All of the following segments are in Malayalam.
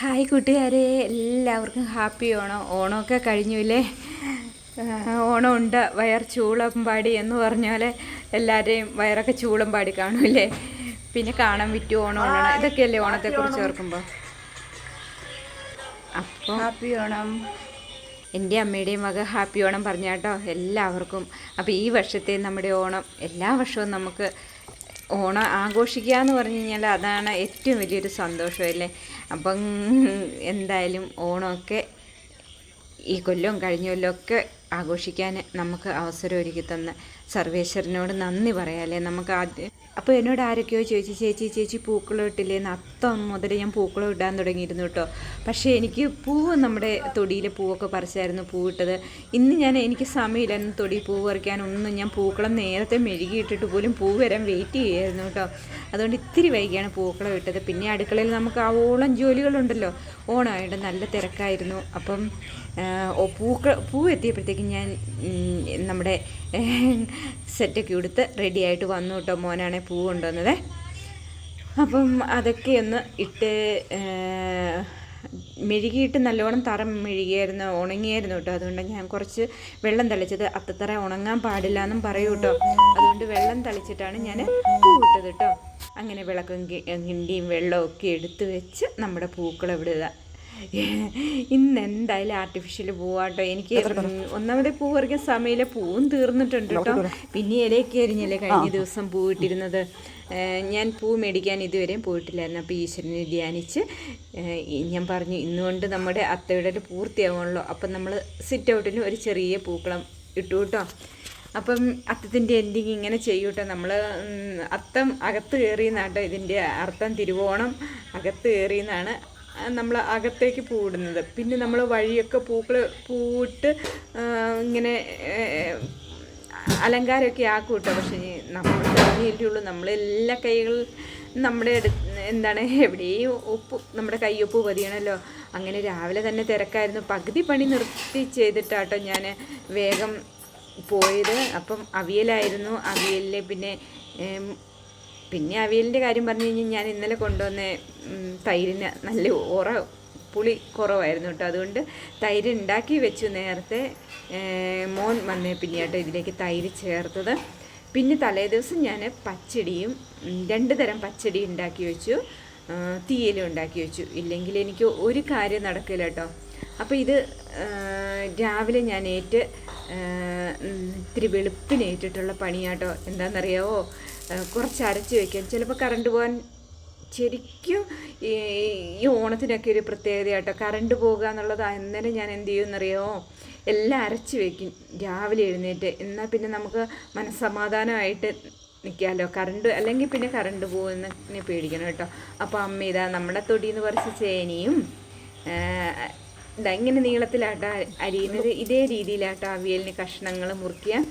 ഹായ് കൂട്ടുകാരെ എല്ലാവർക്കും ഹാപ്പി ഓണം ഓണമൊക്കെ കഴിഞ്ഞില്ലേ? ഓണം ഉണ്ട് വയർ ചൂളം പാടി എന്ന് പറഞ്ഞ പോലെ എല്ലാവരെയും വയറൊക്കെ ചൂളം പാടി കാണൂലേ പിന്നെ കാണാൻ പറ്റും ഓണം ഓണം ഇതൊക്കെയല്ലേ ഓണത്തെക്കുറിച്ച് ഓർക്കുമ്പോൾ അപ്പോൾ ഹാപ്പി ഓണം. എന്റെ അമ്മയുടെയും മകൾ ഹാപ്പി ഓണം പറഞ്ഞാട്ടോ എല്ലാവർക്കും. അപ്പോൾ ഈ വർഷത്തെ നമ്മുടെ ഓണം എല്ലാ വർഷവും നമുക്ക് ഓണം ആഘോഷിക്കുക എന്ന് പറഞ്ഞു കഴിഞ്ഞാൽ അതാണ് ഏറ്റവും വലിയൊരു സന്തോഷമല്ലേ അപ്പം എന്തായാലും ഓണമൊക്കെ ഈ കൊല്ലവും കഴിഞ്ഞ കൊല്ലമൊക്കെ ആഘോഷിക്കാൻ നമുക്ക് അവസരം ഒരുക്കി തന്ന സർവേശ്വരനോട് നന്ദി പറയാമല്ലേ നമുക്ക് ആദ്യം അപ്പോൾ എന്നോട് ആരൊക്കെയോ ചോദിച്ചു ചേച്ചി ചേച്ചി പൂക്കളം ഇട്ടില്ലേന്ന് അത്തം മുതൽ ഞാൻ പൂക്കളം ഇടാൻ തുടങ്ങിയിരുന്നു കേട്ടോ പക്ഷേ എനിക്ക് പൂവ് നമ്മുടെ തൊടിയിലെ പൂവൊക്കെ പറിച്ചായിരുന്നു പൂവിട്ടത് ഇന്ന് ഞാൻ എനിക്ക് സമയമില്ലായിരുന്നു തൊടി പൂവ് പറിക്കാനൊന്നും ഞാൻ പൂക്കളം നേരത്തെ മെഴുകിയിട്ടിട്ട് പോലും പൂ വരാൻ വെയിറ്റ് ചെയ്യായിരുന്നു കേട്ടോ അതുകൊണ്ട് ഇത്തിരി വൈകിയാണ് പൂക്കളം ഇട്ടത്. പിന്നെ അടുക്കളയിൽ നമുക്ക് ആവോളം ജോലികളുണ്ടല്ലോ. ഓണമായിട്ട് നല്ല തിരക്കായിരുന്നു. അപ്പം പൂക്ക പൂ എത്തിയപ്പോഴത്തേക്കും ഞാൻ നമ്മുടെ സെറ്റൊക്കെ എടുത്ത് റെഡിയായിട്ട് വന്നു കേട്ടോ മോനാണെ പൂ കൊണ്ടുവന്നത്. അപ്പം അതൊക്കെ ഒന്ന് ഇട്ട് മെഴുകിയിട്ട് നല്ലോണം തറ മെഴുകിയായിരുന്നു ഉണങ്ങിയായിരുന്നു കേട്ടോ. അതുകൊണ്ട് ഞാൻ കുറച്ച് വെള്ളം തളിച്ചത്. അത്തത്തറ ഉണങ്ങാൻ പാടില്ല എന്നും പറയൂ കേട്ടോ അതുകൊണ്ട് വെള്ളം തളിച്ചിട്ടാണ് ഞാൻ പൂ ഇട്ടത് കേട്ടോ. അങ്ങനെ വിളക്കും കിണ്ടിയും വെള്ളവും ഒക്കെ എടുത്തു വെച്ച് നമ്മുടെ പൂക്കളെ വിടുക ഇന്ന് എന്തായാലും ആർട്ടിഫിഷ്യൽ പൂവാട്ടോ. എനിക്ക് ഒന്നാമത് പൂ പറിക്കാൻ സമയമില്ല. പൂവും തീർന്നിട്ടുണ്ട് കേട്ടോ പിന്നെ ഇലയൊക്കെ എരിഞ്ഞല്ലേ കഴിഞ്ഞ ദിവസം പൂ ഇട്ടിരുന്നത്. ഞാൻ പൂ മേടിക്കാൻ ഇതുവരെയും പോയിട്ടില്ലായിരുന്നു. അപ്പോൾ ഈശ്വരനെ ധ്യാനിച്ച് ഞാൻ പറഞ്ഞു ഇന്നുകൊണ്ട് നമ്മുടെ അത്തയുടെ പൂർത്തിയാവുമല്ലോ അപ്പം നമ്മൾ സിറ്റ് ഔട്ടിന് ഒരു ചെറിയ പൂക്കളം ഇട്ടു കേട്ടോ അപ്പം അത്തത്തിന്റെ എൻഡിങ് ഇങ്ങനെ ചെയ്യൂട്ടോ. നമ്മൾ അത്തം അകത്ത് കയറി എന്നാട്ടോ ഇതിന്റെ അർത്ഥം. തിരുവോണം അകത്ത് കയറി എന്നാണ് നമ്മൾ അകത്തേക്ക് പൂവിടുന്നത്. പിന്നെ നമ്മൾ വഴിയൊക്കെ പൂക്കൾ പൂട്ട് ഇങ്ങനെ അലങ്കാരമൊക്കെ ആക്കും പക്ഷേ നമ്മൾ ഉള്ളൂ. നമ്മളെല്ലാ കൈകൾ നമ്മുടെ എന്താണ് എവിടെയും ഉപ്പ് നമ്മുടെ കയ്യൊപ്പ് പതിയണമല്ലോ അങ്ങനെ രാവിലെ തന്നെ തിരക്കായിരുന്നു. പകുതി പണി നിർത്തി ചെയ്തിട്ടാട്ടോ ഞാൻ വേഗം പോയത്. അപ്പം അവിയലായിരുന്നു. അവിയലിൽ പിന്നെ പിന്നെ അവിയലിന്റെ കാര്യം പറഞ്ഞു കഴിഞ്ഞാൽ ഞാൻ ഇന്നലെ കൊണ്ടുവന്ന തൈരിന് നല്ല ഉറ പുളി കുറവായിരുന്നു കേട്ടോ. അതുകൊണ്ട് തൈര് ഉണ്ടാക്കി വെച്ചു നേരത്തെ മോൻ വന്നേ പിന്നെയാട്ടോ ഇതിലേക്ക് തൈര് ചേർത്തത്. പിന്നെ തലേ ദിവസം ഞാൻ പച്ചടിയും രണ്ട് തരം പച്ചടി ഉണ്ടാക്കി വെച്ചു. തീയലും ഉണ്ടാക്കി വെച്ചു. ഇല്ലെങ്കിൽ എനിക്ക് ഒരു കാര്യം നടക്കില്ല കേട്ടോ. അപ്പോൾ ഇത് രാവിലെ ഞാൻ ഏറ്റ് ഇത്തിരി വെളുപ്പിനേറ്റിട്ടുള്ള പണിയാട്ടോ. എന്താണെന്നറിയാവോ കുറച്ച് അരച്ച് വയ്ക്കാൻ ചിലപ്പോൾ കറണ്ട് പോകാൻ ശരിക്കും ഈ ഓണത്തിനൊക്കെ ഒരു പ്രത്യേകതയാട്ടോ. കറണ്ട് പോകുക എന്നുള്ളത് അന്നേരം ഞാൻ എന്ത് ചെയ്യുമെന്നറിയാമോ എല്ലാം അരച്ച് വയ്ക്കും രാവിലെ എഴുന്നേറ്റ്. എന്നാൽ പിന്നെ നമുക്ക് മനസ്സമാധാനമായിട്ട് നിൽക്കാമല്ലോ കറണ്ട് അല്ലെങ്കിൽ പിന്നെ കറണ്ട് പോകുമെന്ന് പേടിക്കണം കേട്ടോ. അപ്പോൾ അമ്മ ഇതാ നമ്മുടെ തൊടിയെന്ന് കുറച്ച് ചേനയും ഇതാ ഇങ്ങനെ നീളത്തിലാട്ടാ അരിയുന്നത്? ഇതേ രീതിയിലാട്ടോ അവിയലിന് കഷ്ണങ്ങൾ മുറിക്കുക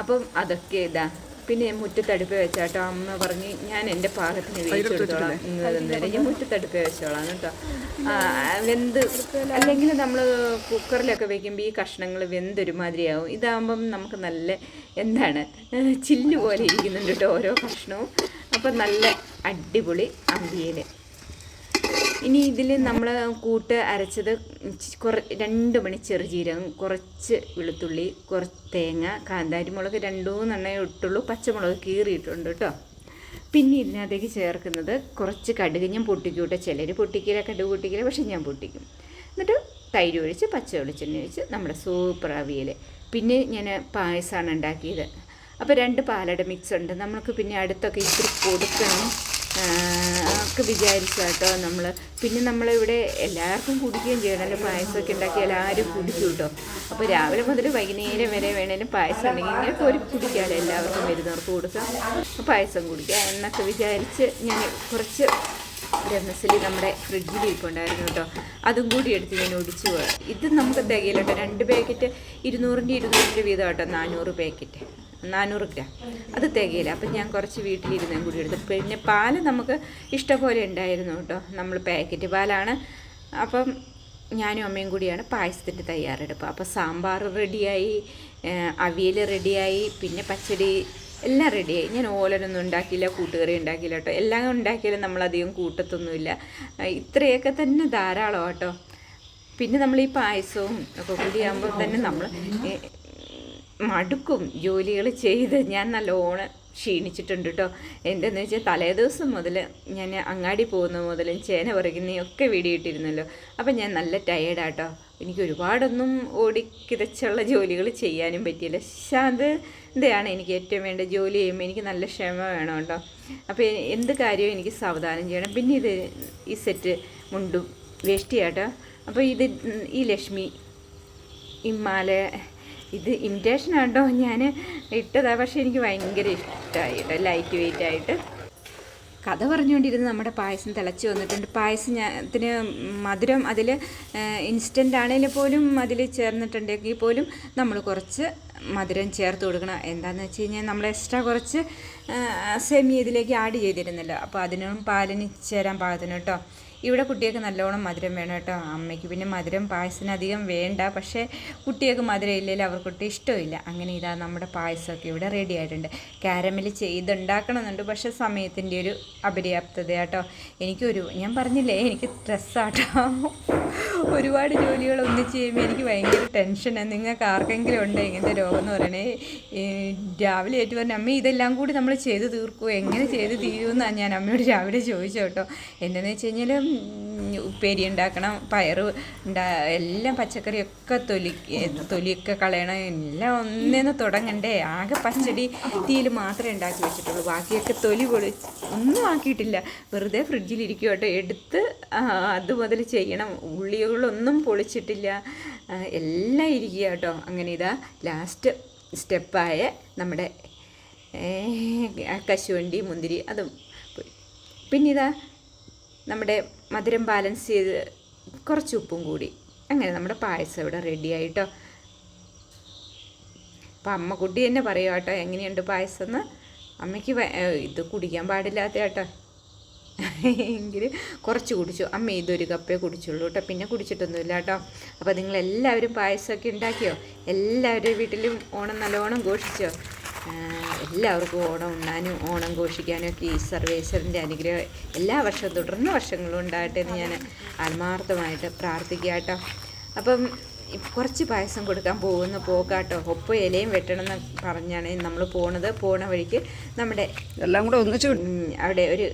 അപ്പം അതൊക്കെ ഇതാ. പിന്നെ മുറ്റത്തടുപ്പ് വെച്ചാട്ടോ. അമ്മ പറഞ്ഞ് ഞാൻ എന്റെ പാകത്തിന് വേവിച്ചു കൊടുത്തോളാം. നേരം ഞാൻ മുറ്റത്തടുപ്പ് വെച്ചോളാം കേട്ടോ. വെന്ത് അല്ലെങ്കിൽ നമ്മൾ കുക്കറിലൊക്കെ വെക്കുമ്പോൾ ഈ കഷ്ണങ്ങൾ വെന്തൊരുമാതിരിയാവും. ഇതാകുമ്പം നമുക്ക് നല്ല എന്താണ്? ചില്ല് പോലെ ഇരിക്കുന്നുണ്ട് കേട്ടോ ഓരോ കഷ്ണവും. അപ്പം നല്ല അടിപൊളി അവിയൽ ഇനി ഇതിൽ നമ്മൾ കൂട്ട് അരച്ചത് കുറ രണ്ട് മണി ചെറുജീരകം കുറച്ച് വെളുത്തുള്ളി കുറച്ച് തേങ്ങ കാന്താരി മുളക് രണ്ടു ഇട്ടുള്ളൂ. പച്ചമുളക് കീറിയിട്ടുണ്ട് കേട്ടോ. പിന്നെ ഇതിനകത്തേക്ക് ചേർക്കുന്നത് കുറച്ച് കടുക്. ഞാൻ പൊട്ടിക്കും ചിലർ പൊട്ടിക്കില്ല കടുക് പൊട്ടിക്കില്ല പക്ഷേ ഞാൻ പൊട്ടിക്കും. എന്നിട്ട് തൈര് ഒഴിച്ച് പച്ച വെളിച്ചെണ്ണ ഒഴിച്ച് നമ്മുടെ സൂപ്പർ അവിയൽ പിന്നെ ഞാൻ പായസമാണ് ഉണ്ടാക്കിയത്. അപ്പോൾ രണ്ട് പാലട മിക്സ് ഉണ്ട്. നമുക്ക് പിന്നെ അടുത്തൊക്കെ ഇത്തിരി കൊടുക്കണം. ഒക്കെ വിചാരിച്ചാട്ടോ നമ്മൾ പിന്നെ നമ്മളിവിടെ എല്ലാവർക്കും കുടിക്കുകയും ചെയ്യണമല്ലോ പായസമൊക്കെ ഉണ്ടാക്കി എല്ലാവരും കുടിക്കും കേട്ടോ. അപ്പോൾ രാവിലെ മുതൽ വൈകുന്നേരം വരെ വേണേലും പായസം ഉണ്ടെങ്കിൽ ഇങ്ങനെ ഒരു കുടിക്കാമല്ലോ എല്ലാവർക്കും വരുന്നവർക്ക് കൊടുക്കാം. പായസം കുടിക്കാം എന്നൊക്കെ വിചാരിച്ച് ഞാൻ കുറച്ച് ബ്രഹ്മസലി നമ്മുടെ ഫ്രിഡ്ജിൽ ഇരിപ്പുണ്ടായിരുന്നു കേട്ടോ. അതും കൂടി എടുത്ത് ഞാൻ ഒടിച്ചു പോകാം ഇത് നമുക്ക് തികയില്ല കേട്ടോ. രണ്ട് പാക്കറ്റ് ഇരുന്നൂറിന്റെ ഇരുന്നൂറിന്റെ വീതം കേട്ടോ നാനൂറ് പാക്കറ്റ്. നാനൂറ് ഗ്രാം അത് തികയില്ല. അപ്പം ഞാൻ കുറച്ച് വീട്ടിലിരുന്നും കൂടി എടുത്തു. പിന്നെ പാൽ നമുക്ക് ഇഷ്ടംപോലെ ഉണ്ടായിരുന്നു കേട്ടോ. നമ്മൾ പാക്കറ്റ് പാലാണ്. അപ്പം ഞാനും അമ്മയും കൂടിയാണ് പായസത്തിന്റെ തയ്യാറെടുപ്പ്. അപ്പോൾ സാമ്പാർ റെഡിയായി അവിയൽ റെഡിയായി പിന്നെ പച്ചടി എല്ലാം റെഡിയായി. ഞാൻ ഓലനൊന്നും ഉണ്ടാക്കിയില്ല കൂട്ടുകറി ഉണ്ടാക്കിയില്ല കേട്ടോ. എല്ലാം ഉണ്ടാക്കിയാലും നമ്മളധികം കൂട്ടത്തൊന്നുമില്ല. ഇത്രയൊക്കെ തന്നെ ധാരാളം കേട്ടോ. പിന്നെ നമ്മൾ ഈ പായസവും ഒക്കെ കൂടിയാകുമ്പോൾ തന്നെ നമ്മൾ മടുക്കും ജോലികൾ ചെയ്ത് ഞാൻ നല്ലോണം ക്ഷീണിച്ചിട്ടുണ്ട് കേട്ടോ എന്തെന്ന് വെച്ചാൽ തലേദിവസം മുതൽ ഞാൻ അങ്ങാടി പോകുന്ന മുതലും ചേന പറിക്കുന്നതൊക്കെ വീഡിയോ ഇട്ടിരുന്നല്ലോ. അപ്പം ഞാൻ നല്ല ടയേർഡാട്ടോ എനിക്ക് ഒരുപാടൊന്നും ഓടിക്കിതച്ചുള്ള ജോലികൾ ചെയ്യാനും പറ്റിയില്ല. ശാന്തതയാണ് എനിക്ക് ഏറ്റവും വേണ്ട ജോലി ചെയ്യുമ്പോൾ എനിക്ക് നല്ല ക്ഷമ വേണം കേട്ടോ അപ്പോൾ എന്ത് കാര്യവും എനിക്ക് സാവധാനം ചെയ്യണം. പിന്നെ ഇത് ഈ സെറ്റ് മുണ്ടും വേഷ്ടിയാട്ടോ അപ്പോൾ ഇത് ഈ ലക്ഷ്മി ഇമ്മാല ഇത് ഇമിറ്റേഷൻ ആട്ടോ ഞാൻ ഇട്ടതാണ് പക്ഷെ എനിക്ക് ഭയങ്കര ഇഷ്ടമായി കേട്ടോ ലൈറ്റ് വെയിറ്റ് ആയിട്ട്. കഥ പറഞ്ഞുകൊണ്ടിരുന്ന് നമ്മുടെ പായസം തിളച്ച് വന്നിട്ടുണ്ട്. പായസം ഞാൻ ത്തിന് മധുരം അതിൽ ഇൻസ്റ്റന്റ് ആണെങ്കിൽ പോലും അതിൽ ചേർന്നിട്ടുണ്ടെങ്കിൽ പോലും നമ്മൾ കുറച്ച് മധുരം ചേർത്ത് കൊടുക്കണം. എന്താണെന്ന് വെച്ച് കഴിഞ്ഞാൽ നമ്മൾ എക്സ്ട്രാ കുറച്ച് സെമി ഇതിലേക്ക് ആഡ് ചെയ്തിരുന്നല്ലോ. അപ്പോൾ അതിനും പാലിന് ചേരാൻ പാകത്തിന് കേട്ടോ. ഇവിടെ കുട്ടികൾക്ക് നല്ലോണം മധുരം വേണം കേട്ടോ അമ്മയ്ക്ക്. പിന്നെ മധുരം പായസത്തിനധികം വേണ്ട. പക്ഷേ കുട്ടികൾക്ക് മധുരം ഇല്ലെങ്കിൽ അവർക്കൊട്ടും ഇഷ്ടമില്ല. അങ്ങനെ ഇതാ നമ്മുടെ പായസമൊക്കെ ഇവിടെ റെഡി ആയിട്ടുണ്ട്. കാരമൽ ചെയ്തുണ്ടാക്കണമെന്നുണ്ട്. പക്ഷേ സമയത്തിന്റെ ഒരു അപര്യാപ്തത കേട്ടോ എനിക്കൊരു ഞാൻ പറഞ്ഞില്ലേ എനിക്ക് സ്ട്രെസ്സാട്ടോ ഒരുപാട് ജോലികൾ ഒന്നിച്ച് ചെയ്യുമ്പോൾ എനിക്ക് ഭയങ്കര ടെൻഷനാണ് നിങ്ങൾക്ക് ആർക്കെങ്കിലും ഉണ്ടോ ഇങ്ങനത്തെ രോഗം എന്ന് പറയണേ? രാവിലെ ഏറ്റു പറഞ്ഞ അമ്മ ഇതെല്ലാം കൂടി നമ്മൾ ചെയ്ത് തീർക്കുമോ എങ്ങനെ ചെയ്ത് തീരുമെന്നാണ് ഞാൻ അമ്മയോട് രാവിലെ ചോദിച്ചു കേട്ടോ. എന്താണെന്ന് വെച്ച് കഴിഞ്ഞാൽ ഉപ്പേരി ഉണ്ടാക്കണം പയറ് ഉണ്ടാ എല്ലാം പച്ചക്കറിയൊക്കെ തൊലി തൊലിയൊക്കെ കളയണം. എല്ലാം ഒന്നേന്ന് തുടങ്ങണ്ടേ. ആകെ പച്ചടി തീയിൽ മാത്രമേ ഉണ്ടാക്കി വെച്ചിട്ടുള്ളൂ. ബാക്കിയൊക്കെ തൊലി പൊളി ഒന്നും ആക്കിയിട്ടില്ല. വെറുതെ ഫ്രിഡ്ജിലിരിക്കും കേട്ടോ. എടുത്ത് അത് മുതൽ ചെയ്യണം. ഉള്ളികളൊന്നും പൊളിച്ചിട്ടില്ല. എല്ലാം ഇരിക്കുക കേട്ടോ. അങ്ങനെ ഇതാ ലാസ്റ്റ് സ്റ്റെപ്പായ നമ്മുടെ കശുവണ്ടി മുന്തിരി അതും പിന്നിതാ നമ്മുടെ മധുരം ബാലൻസ് ചെയ്ത് കുറച്ച് ഉപ്പും കൂടി. അങ്ങനെ നമ്മുടെ പായസം ഇവിടെ റെഡി ആയിട്ടോ. അപ്പം അമ്മ കുട്ടി തന്നെ പറയുക കേട്ടോ എങ്ങനെയുണ്ട് പായസം എന്ന്? അമ്മയ്ക്ക് ഇത് കുടിക്കാൻ പാടില്ലാത്ത കേട്ടോ. എങ്കിൽ കുറച്ച് കുടിച്ചു. അമ്മ ഇതൊരു കപ്പേ കുടിച്ചുള്ളൂ കേട്ടോ പിന്നെ കുടിച്ചിട്ടൊന്നുമില്ല കേട്ടോ അപ്പോൾ നിങ്ങളെല്ലാവരും പായസമൊക്കെ ഉണ്ടാക്കിയോ? എല്ലാവരുടെ വീട്ടിലും ഓണം നല്ലോണം ഘോഷിച്ചോ? എല്ലാവർക്കും ഓണം ഉണ്ണാനും ഓണം ഘോഷിക്കാനും ഒക്കെ ഈ സർവേശ്വരന്റെ അനുഗ്രഹം എല്ലാ വർഷവും തുടർന്ന വർഷങ്ങളും ഉണ്ടാകട്ടെ എന്ന് ഞാൻ ആത്മാർത്ഥമായിട്ട് പ്രാർത്ഥിക്കുക കേട്ടോ അപ്പം കുറച്ച് പായസം കൊടുക്കാൻ പോകുന്ന പോക്കാട്ടോ ഒപ്പം ഇലയും വെട്ടണം എന്ന് പറഞ്ഞാണ് നമ്മൾ പോണത്. പോണ വഴിക്ക് നമ്മുടെ എല്ലാം കൂടെ ഒന്നിച്ചു അവിടെ ഒരു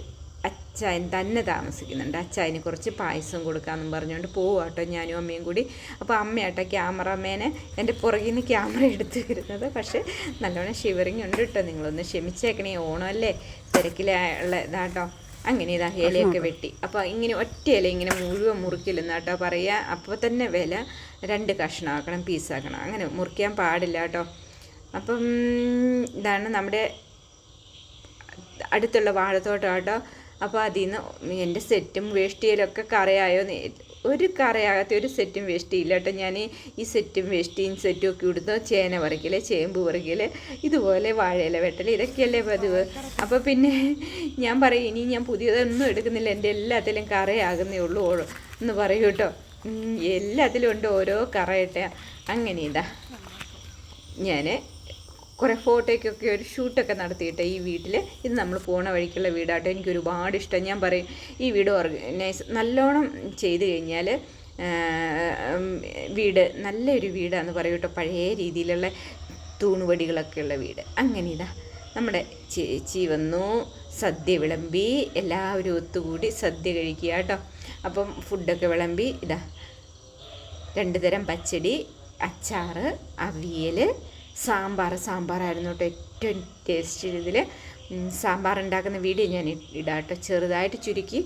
അച്ചായൻ തന്നെ താമസിക്കുന്നുണ്ട്. അച്ചായന് കുറച്ച് പായസം കൊടുക്കാമെന്നും പറഞ്ഞുകൊണ്ട് പോവുക കേട്ടോ ഞാനും അമ്മയും കൂടി. അപ്പോൾ അമ്മയാട്ടോ ക്യാമറമേനെ എന്റെ പുറകിൽ നിന്ന് ക്യാമറ എടുത്ത് വരുന്നത് പക്ഷേ നല്ലോണം ഷിവറിങ് ഉണ്ട് കേട്ടോ നിങ്ങളൊന്ന് ക്ഷമിച്ചേക്കണേ. ഓണമല്ലേ? തിരക്കിലുള്ള ഇതാട്ടോ. അങ്ങനെ ഇതാ ഇലയൊക്കെ വെട്ടി. അപ്പോൾ ഇങ്ങനെ ഒറ്റ ഇല ഇങ്ങനെ മുഴുവൻ മുറിക്കില്ലെന്ന് കേട്ടോ പറയുക. അപ്പോൾ തന്നെ വില രണ്ട് കഷ്ണമാക്കണം പീസാക്കണം. അങ്ങനെ മുറിക്കാൻ പാടില്ല കേട്ടോ. അപ്പം ഇതാണ് നമ്മുടെ അടുത്തുള്ള വാഴത്തോട്ടം കേട്ടോ. അപ്പോൾ അതിൽ നിന്ന് എന്റെ സെറ്റും വേഷ്ടിയിലൊക്കെ കറയായോ എന്ന് ഒരു കറയാകാത്ത ഒരു സെറ്റും വേഷ്ടിയില്ല കേട്ടോ. ഞാൻ ഈ സെറ്റും വേഷ്ടിയും സെറ്റും ഒക്കെ ഇടുന്നു ചേന പറിക്കൽ ചേമ്പ് പറിക്കൽ ഇതുപോലെ വാഴയില വെട്ടൽ ഇതൊക്കെയല്ലേ പതിവ്. അപ്പോൾ പിന്നെ ഞാൻ പറയും ഇനി ഞാൻ പുതിയതൊന്നും എടുക്കുന്നില്ല. എന്റെ എല്ലാത്തിലും കറയാകുന്നേ ഉള്ളൂ എന്ന് പറയൂ കേട്ടോ. എല്ലാത്തിലും ഉണ്ട് ഓരോ കറയട്ടെ അങ്ങനെ ഇതാ. ഞാൻ കുറേ ഫോട്ടോയ്ക്കൊക്കെ ഒരു ഷൂട്ടൊക്കെ നടത്തിയിട്ട് ഈ വീട്ടിൽ ഇത് നമ്മൾ പോണ വഴിക്കുള്ള വീടാട്ടോ. എനിക്ക് ഒരുപാട് ഇഷ്ടം. ഞാൻ പറയും ഈ വീട് ഓർഗനൈസ് നല്ലോണം ചെയ്ത് കഴിഞ്ഞാൽ വീട് നല്ലൊരു വീടാന്ന് പറയും കേട്ടോ പഴയ രീതിയിലുള്ള തൂണുവടികളൊക്കെയുള്ള വീട്. അങ്ങനെ ഇതാ. നമ്മുടെ ചേച്ചി വന്നു. സദ്യ വിളമ്പി. എല്ലാവരും ഒത്തുകൂടി സദ്യ കഴിക്കുക കേട്ടോ. അപ്പം ഫുഡൊക്കെ വിളമ്പി. ഇതാ. രണ്ട് തരം പച്ചടി അച്ചാറ് അവിയൽ സാമ്പാർ സാമ്പാറായിരുന്നു കേട്ടോ ഏറ്റവും ടേസ്റ്റ് ഇതിൽ സാമ്പാർ ഉണ്ടാക്കുന്ന വീഡിയോ ഞാൻ ഇടാം ചെറുതായിട്ട് ചുരുക്കി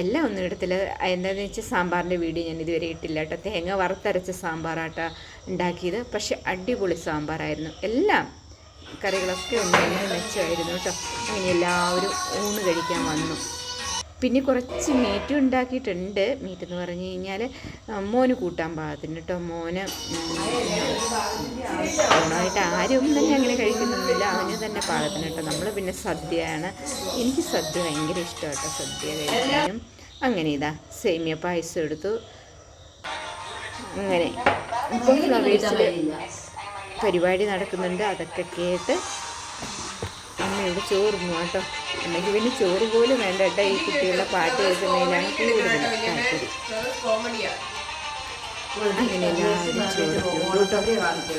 എല്ലാം ഒന്നും ഇടത്തില്ല. എന്താണെന്ന് വെച്ചാൽ സാമ്പാറിന്റെ വീഡിയോ ഞാൻ ഇതുവരെ ഇട്ടില്ല കേട്ടോ. തേങ്ങ വറുത്തരച്ച സാമ്പാറാട്ടോ ഉണ്ടാക്കിയത്. പക്ഷെ അടിപൊളി സാമ്പാറായിരുന്നു. എല്ലാം കറികളൊക്കെ ഉണ്ടായിരുന്നു മെച്ചമായിരുന്നു കേട്ടോ. അങ്ങനെ എല്ലാവരും ഊണ് കഴിക്കാൻ വന്നു. പിന്നെ കുറച്ച് മീറ്റ് ഉണ്ടാക്കിയിട്ടുണ്ട്. മീറ്റ് എന്ന് പറഞ്ഞു കഴിഞ്ഞാൽ മോന് കൂട്ടാൻ പാകത്തിന് കേട്ടോ മോന് ഓണമായിട്ട് ആരും തന്നെ അങ്ങനെ കഴിക്കുന്നൊന്നുമില്ല അവന് തന്നെ പാകത്തിന് കേട്ടോ നമ്മൾ പിന്നെ സദ്യയാണ്. എനിക്ക് സദ്യ ഭയങ്കര ഇഷ്ടമാണ് കേട്ടോ സദ്യ കഴിക്കാനും. അങ്ങനെ ഇതാ സേമിയ പായസം എടുത്തു. അങ്ങനെ. പരിപാടി നടക്കുന്നുണ്ട്. അതൊക്കെ കേട്ട് ഇവിടെ ചോറുന്നു കേട്ടോ. അമ്മയ്ക്ക് പിന്നെ ചോറ് പോലും വേണ്ട കേട്ടോ ഈ കുട്ടികളുടെ പാട്ട് കേൾക്കുന്നതിനാണ് കൂടുതൽ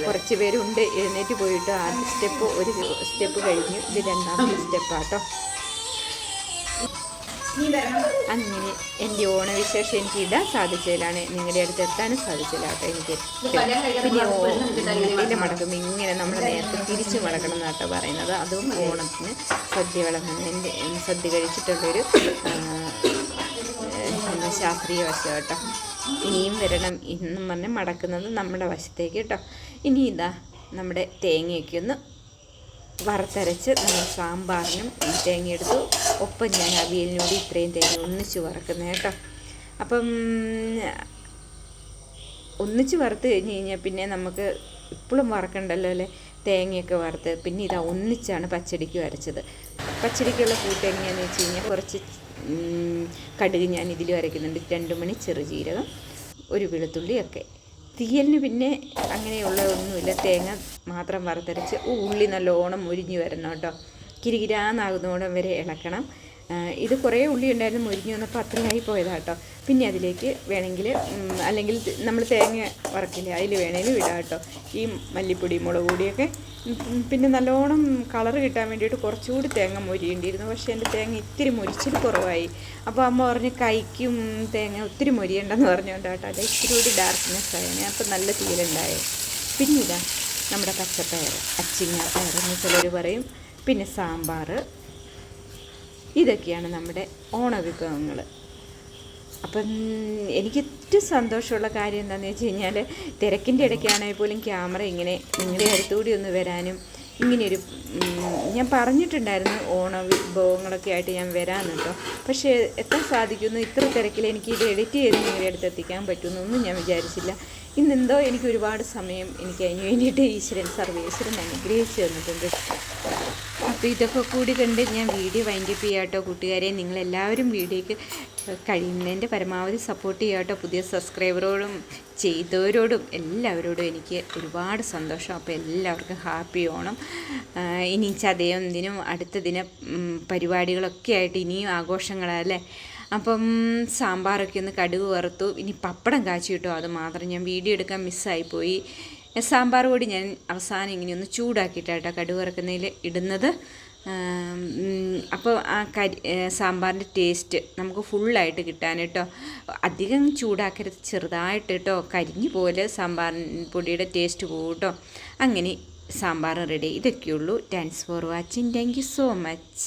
കുറച്ച് പേരുണ്ട്. എഴുന്നേറ്റ് പോയിട്ട് ആദ്യ സ്റ്റെപ്പ് ഒരു സ്റ്റെപ്പ് കഴിഞ്ഞു. ഇത് രണ്ടാമത്തെ സ്റ്റെപ്പാട്ടോ അങ്ങനെ എന്റെ ഓണവിശേഷം എനിക്ക് ഇടാൻ സാധിച്ചതിലാണ് നിങ്ങളുടെ അടുത്ത് എത്താനും സാധിച്ചില്ല കേട്ടോ എനിക്ക് പിന്നെ ഓണത്തിന്റെ മടക്കുമ്പോൾ ഇങ്ങനെ നമ്മൾ നേരത്തെ തിരിച്ചു മടക്കണം എന്നാട്ടോ പറയുന്നത്. അതും ഓണത്തിന് സദ്യ വിളമ്പുന്നതിന്റെ സദ്യ കഴിച്ചിട്ടുള്ളൊരു ശാസ്ത്രീയ വശം കേട്ടോ ഇനിയും വരണം എന്നും പറഞ്ഞ് മടക്കുന്നത് നമ്മുടെ വശത്തേക്ക് കേട്ടോ. ഇനി ഇതാ നമ്മുടെ തേങ്ങയൊക്കെ ഒന്ന് വറുത്തരച്ച് നമ്മൾ സാമ്പാറിനും തേങ്ങ എടുത്തു ഒപ്പം ഞാൻ അവിയലിനോട് ഇത്രയും തേങ്ങ ഒന്നിച്ച് വറക്കുന്നത് കേട്ടോ. അപ്പം ഒന്നിച്ച് വറുത്ത് കഴിഞ്ഞ് കഴിഞ്ഞാൽ പിന്നെ നമുക്ക് ഇപ്പോഴും വറക്കണ്ടല്ലോ അല്ലേ? തേങ്ങയൊക്കെ വറുത്ത് പിന്നെ ഇതാ ഒന്നിച്ചാണ് പച്ചടിക്ക് വരച്ചത്. പച്ചടിക്കുള്ള കൂട്ട് എങ്ങനെയാണെന്ന് വെച്ച് കഴിഞ്ഞാൽ കുറച്ച് കടുക് ഞാൻ ഇതിൽ വരയ്ക്കുന്നുണ്ട്. രണ്ട് മണി ചെറുജീരകം ഒരു വെളുത്തുള്ളി ഒക്കെ തീയലിന് പിന്നെ അങ്ങനെയുള്ളതൊന്നുമില്ല. തേങ്ങ മാത്രം വറുത്തരച്ച് ഉള്ളി നല്ലോണം മുരിഞ്ഞ് വരണം കേട്ടോ. കിരികിരാന്നാകുന്നോടം വരെ ഇളക്കണം. ഇത് കുറേ ഉള്ളി ഉണ്ടായിരുന്നു മുരിഞ്ഞ് വന്നപ്പോൾ അത്രയായി പോയതാണ് കേട്ടോ പിന്നെ അതിലേക്ക് വേണമെങ്കിൽ അല്ലെങ്കിൽ നമ്മൾ തേങ്ങ വറക്കില്ലേ അതിൽ വേണമെങ്കിലും ഇടാം കേട്ടോ ഈ മല്ലിപ്പൊടി മുളക് പൊടിയൊക്കെ. പിന്നെ നല്ലോണം കളർ കിട്ടാൻ വേണ്ടിയിട്ട് കുറച്ചുകൂടി തേങ്ങ മൊരിയേണ്ടിയിരുന്നു. പക്ഷേ എന്റെ തേങ്ങ ഇത്തിരി മൊരിച്ചിൽ കുറവായി. അപ്പോൾ അമ്മ പറഞ്ഞ് കൈക്കും തേങ്ങ ഒത്തിരി മൊരിയണ്ടെന്ന് പറഞ്ഞുകൊണ്ട് കേട്ടോ. അല്ല ഇത്തിരി കൂടി ഡാർക്ക്നെസ് ആയനെ അപ്പോൾ നല്ല തീലുണ്ടായേ പിന്നെ ഇതാ നമ്മുടെ പച്ചപ്പയർ അച്ചിങ്ങാപ്പയർ എന്ന് ചിലർ പറയും. പിന്നെ സാമ്പാർ ഇതൊക്കെയാണ് നമ്മുടെ ഓണവിഭവങ്ങൾ. അപ്പം എനിക്ക് ഏറ്റവും സന്തോഷമുള്ള കാര്യം എന്താണെന്ന് വെച്ച് കഴിഞ്ഞാൽ തിരക്കിന്റെ ഇടയ്ക്കാണെങ്കിൽ പോലും ക്യാമറ ഇങ്ങനെ നിങ്ങളുടെ അടുത്തുകൂടി ഒന്ന് വരാനും ഇങ്ങനെയൊരു ഞാൻ പറഞ്ഞിട്ടുണ്ടായിരുന്നു ഓണ വിഭവങ്ങളൊക്കെ ആയിട്ട് ഞാൻ വരാമെന്നുണ്ടോ പക്ഷേ എത്ര സാധിക്കുന്നു. ഇത്ര തിരക്കിൽ എനിക്ക് ഇത് എഡിറ്റ് ചെയ്ത് നിങ്ങളുടെ അടുത്ത് എത്തിക്കാൻ പറ്റുമെന്നൊന്നും ഞാൻ വിചാരിച്ചില്ല. ഇന്നെന്തോ എനിക്ക് ഒരുപാട് സമയം എനിക്ക് അതിന് വേണ്ടിയിട്ട് ഈശ്വരൻ സർവേശ്വരൻ അനുഗ്രഹിച്ചു തന്നിട്ടുണ്ട്. അപ്പോൾ ഇതൊക്കെ കൂടി കണ്ട് ഞാൻ വീഡിയോ വൈൻഡപ്പ് ചെയ്യാം കേട്ടോ കൂട്ടുകാരെ. നിങ്ങളെല്ലാവരും വീഡിയോയ്ക്ക് കഴിയുന്നതിന്റെ പരമാവധി സപ്പോർട്ട് ചെയ്യാം കേട്ടോ. പുതിയ സബ്സ്ക്രൈബറോടും ചെയ്തവരോടും എല്ലാവരോടും എനിക്ക് ഒരുപാട് സന്തോഷം. അപ്പോൾ എല്ലാവർക്കും ഹാപ്പി ഓണം. ഇനി ചതയം ദിനം അടുത്ത ദിന പരിപാടികളൊക്കെ ആയിട്ട് ഇനിയും ആഘോഷങ്ങളല്ലേ അപ്പം സാമ്പാറൊക്കെ ഒന്ന് കടുക് വറുത്തു. ഇനി പപ്പടം കാച്ചി കിട്ടോ ഞാൻ വീഡിയോ എടുക്കാൻ മിസ്സായിപ്പോയി സാമ്പാർ കൂടി ഞാൻ അവസാനം ഇങ്ങനെ ഒന്ന് ചൂടാക്കിയിട്ടാട്ടോ കടുക് വറുക്കുന്നതിൽ ഇടുന്നത്. അപ്പോൾ ആ കരി സാമ്പാറിന്റെ ടേസ്റ്റ് നമുക്ക് ഫുള്ളായിട്ട് കിട്ടാൻ കേട്ടോ അധികം ചൂടാക്കരുത്. ചെറുതായിട്ട് കേട്ടോ കരിഞ്ഞു പോലെ സാമ്പാർ പൊടിയുടെ ടേസ്റ്റ് പോകും അങ്ങനെ sambar ready. ഇതൊക്കെയുള്ളൂ. Thanks for watching thank you so much